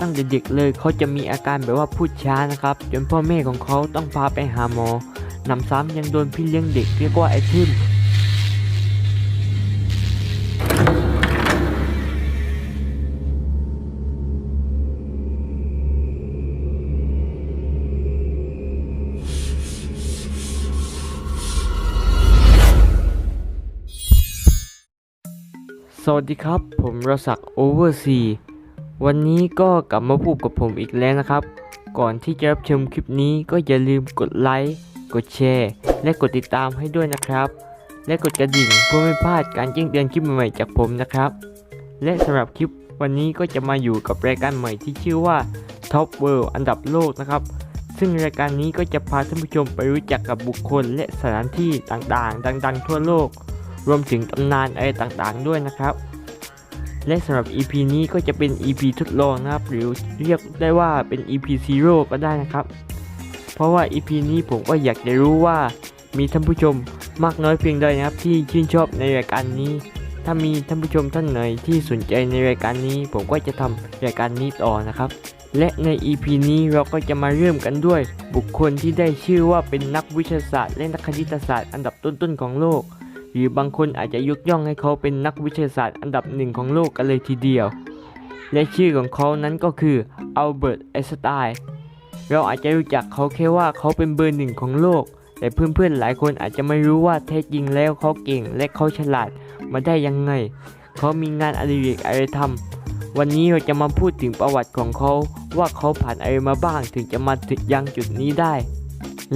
ตั้งแต่เด็กเลยเขาจะมีอาการแบบว่าพูดช้านะครับ จนพ่อแม่ของเขาต้องพาไปหาหมอนำซ้ำยังโดนพี่เลี้ยงเด็กเรียกว่าไอ้ทึมสวัสดีครับ ผมรศักดิ์โอเวอร์ซี วันนี้ก็กลับมาพูดกับผมอีกแล้วนะครับ ก่อนที่จะรับชมคลิปนี้ก็อย่าลืมกดไลค์ กดแชร์ และกดติดตามให้ด้วยนะครับ และกดกระดิ่งเพื่อไม่พลาดการแจ้งเตือนคลิปใหม่ๆจากผมนะครับ และสำหรับคลิปวันนี้ก็จะมาอยู่กับรายการใหม่ที่ชื่อว่า Top World อันดับโลกนะครับ ซึ่งรายการนี้ก็จะพาท่านผู้ชมไปรู้จักกับบุคคลและสถานที่ต่างๆ ดัง ๆ ทั่วโลก รวมถึงตำนานอะไรต่างๆ ด้วยนะครับ และสำหรับ EP นี้ก็จะเป็น EP ทดลองนะครับ หรือเรียกได้ว่าเป็น EP Zero ก็ได้นะครับ เพราะว่า EP นี้ผมก็อยากจะรู้ว่ามีท่านผู้ชมมากน้อยเพียงใดนะครับ ที่ชื่นชอบในรายการนี้ ถ้ามีท่านผู้ชมท่านไหนที่สนใจในรายการนี้ ผมก็จะทำรายการนี้ต่อนะครับ และใน EP นี้เราก็จะมาเริ่มกันด้วย บุคคลที่ได้ชื่อว่าเป็นนักวิทยาศาสตร์ และนักคณิตศาสตร์อันดับต้นๆของโลก รือบางคนอาจจะยกย่องให้เขาเป็นนักวิทยาศาสตร์อันดับหนึ่งของโลกกันเลยทีเดียว และชื่อของเขานั้นก็คืออัลเบิร์ตไอน์สไตน์เราอาจจะรู้จักเขาแค่ว่าเขาเป็นเบอร์หนึ่งของโลก แต่เพื่อนๆหลายคนอาจจะไม่รู้ว่าแท้จริงแล้วเขาเก่งและเขาฉลาดมาได้ยังไง เขามีงานอดิเรกอะไรทำวันนี้เราจะมาพูดถึงประวัติของเขาว่าเขาผ่านอะไรมาบ้างถึงจะมาถึงยังจุดนี้ได้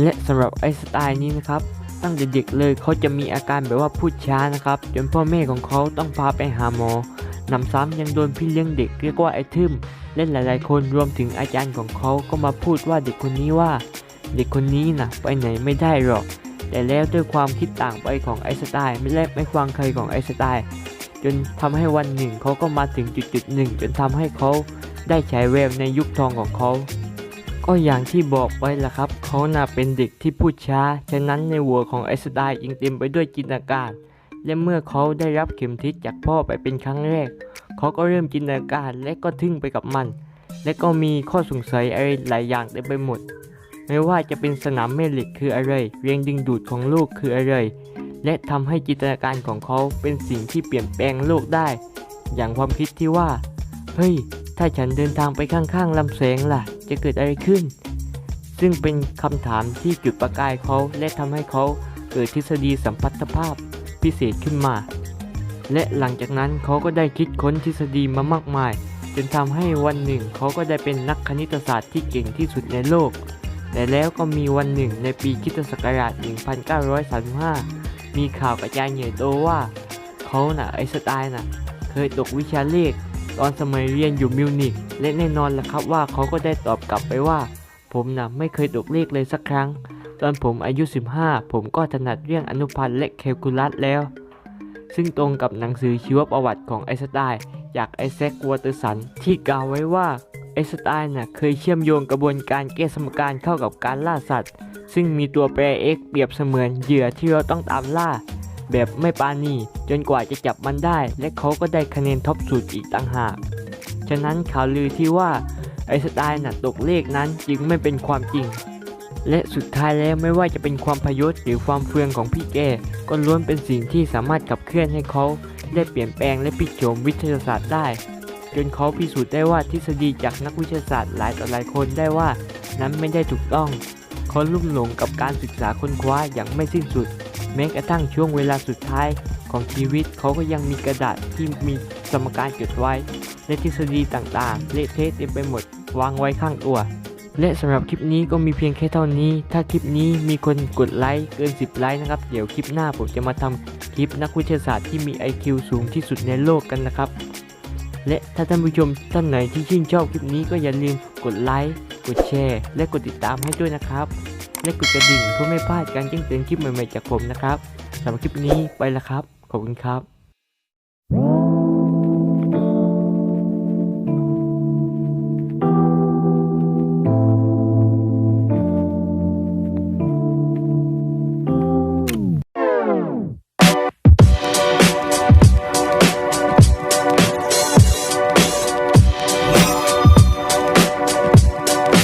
และสำหรับไอน์สไตน์นี้นะครับ ตั้งแต่เด็กเลยเขาจะมีอาการแบบว่าพูดช้านะครับ จนพ่อแม่ของเขาต้องพาไปหาหมอนำซ้ำยังโดนพี่เลี้ยงเด็กเรียกว่าไอ้ทึมเล่นหลายๆ คนรวมถึงอาจารย์ของเขาก็มาพูดว่าเด็กคนนี้ว่า เด็กคนนี้นะไปไหนไม่ได้หรอก แต่แล้วด้วยความคิดต่างไปของไอสไตน์ไม่แลกไม่ฟังใครของไอสไตน์จนทำให้วันหนึ่งเขาก็มาถึงจุดจุดๆหนึ่งจนทำให้เขาได้ฉายแววในยุคทองของเขา ก็อย่างที่บอกไว้ละครับ เขาน่าเป็นเด็กที่พูดช้า ฉะนั้นในหัวของไอสไตน์ยังเต็มไปด้วยจินตนาการ และเมื่อเขาได้รับเข็มทิศจากพ่อไปเป็นครั้งแรก เขาก็เริ่มจินตนาการและก็ทึ่งไปกับมัน และก็มีข้อสงสัยอะไรหลายอย่างเต็มไปหมด ไม่ว่าจะเป็นสนามแม่เหล็กคืออะไร เรียงดึงดูดของโลกคืออะไร และทำให้จินตนาการของเขาเป็นสิ่งที่เปลี่ยนแปลงโลกได้ อย่างความคิดที่ว่า เฮ้ย ถ้าฉันเดินทางไปข้างๆลำแสงล่ะ จะเกิดอะไรขึ้น ซึ่งเป็นคำถามที่จุดประกายเขาและทำให้เขาเกิดทฤษฎีสัมพัทธภาพพิเศษขึ้นมา และหลังจากนั้นเขาก็ได้คิดค้นทฤษฎีมามากมาย จนทำให้วันหนึ่งเขาก็ได้เป็นนักคณิตศาสตร์ที่เก่งที่สุดในโลก แต่แล้วก็มีวันหนึ่งในปีคิตศักราช 1935 มีข่าวกระจายใหญ่โตว่าเขาน่ะไอสไตน์น่ะเคยตกวิชาเลข ตอนสมัยเรียนอยู่มิวนิก และแน่นอนแหละครับว่าเขาก็ได้ตอบกลับไปว่า ผมนะไม่เคยตกเลขเลยสักครั้ง ตอนผมอายุ 15 ผมก็ถนัดเรื่องอนุพันธ์และแคลคูลัสแล้ว ซึ่งตรงกับหนังสือชีวประวัติของไอสไตน์จากไอแซควอเตอร์สันที่กล่าวไว้ว่าไอสไตน์น่ะเคยเชื่อมโยงกระบวนการแก้สมการเข้ากับการล่าสัตว์ ซึ่งมีตัวแปร x เปรียบเสมือนเหยื่อที่เราต้องตามล่า แบบไม่ปาณีจนกว่าจะจับมันได้ และเขาก็ได้คะแนนท็อปสุดอีกต่างหาก ฉะนั้นข่าวลือที่ว่าไอสไตน์น่ะตกเลขนั้นจึงไม่เป็นความจริง และสุดท้ายแล้วไม่ว่าจะเป็นความพยศหรือความเฟืองของพี่แกก็ล้วนเป็นสิ่งที่สามารถขับเคลื่อนให้เขาได้เปลี่ยนแปลงและพลิกโฉมวิทยาศาสตร์ได้ จนเขาพิสูจน์ได้ว่าทฤษฎีจากนักวิทยาศาสตร์หลายต่อหลายคนได้ว่านั้นไม่ได้ถูกต้องเขาลุ่มหลงกับการศึกษาค้นคว้าอย่างไม่สิ้นสุด แม้กระทั่งช่วงเวลาสุดท้ายของชีวิตเขาก็ยังมีกระดาษที่มีสมการจดไว้ และทฤษฎีต่างๆ เละเทะเต็มไปหมด วางไว้ข้างตัว และสำหรับคลิปนี้ก็มีเพียงแค่เท่านี้ ถ้าคลิปนี้มีคนกดไลค์เกิน 10 ไลค์นะครับ เดี๋ยวคลิปหน้าผมจะมาทำคลิปนักวิทยาศาสตร์ที่มี IQ สูงที่สุดในโลกกันนะครับ และถ้าท่านผู้ชมท่านไหนที่ชื่นชอบคลิปนี้ก็อย่าลืมกดไลค์กดแชร์ และกดติดตามให้ด้วยนะครับ และกดกระดิ่งเพื่อไม่พลาดการแจ้งเตือนคลิปใหม่ๆจากผมนะครับสำหรับคลิปนี้ไปแล้วครับ ขอบคุณครับ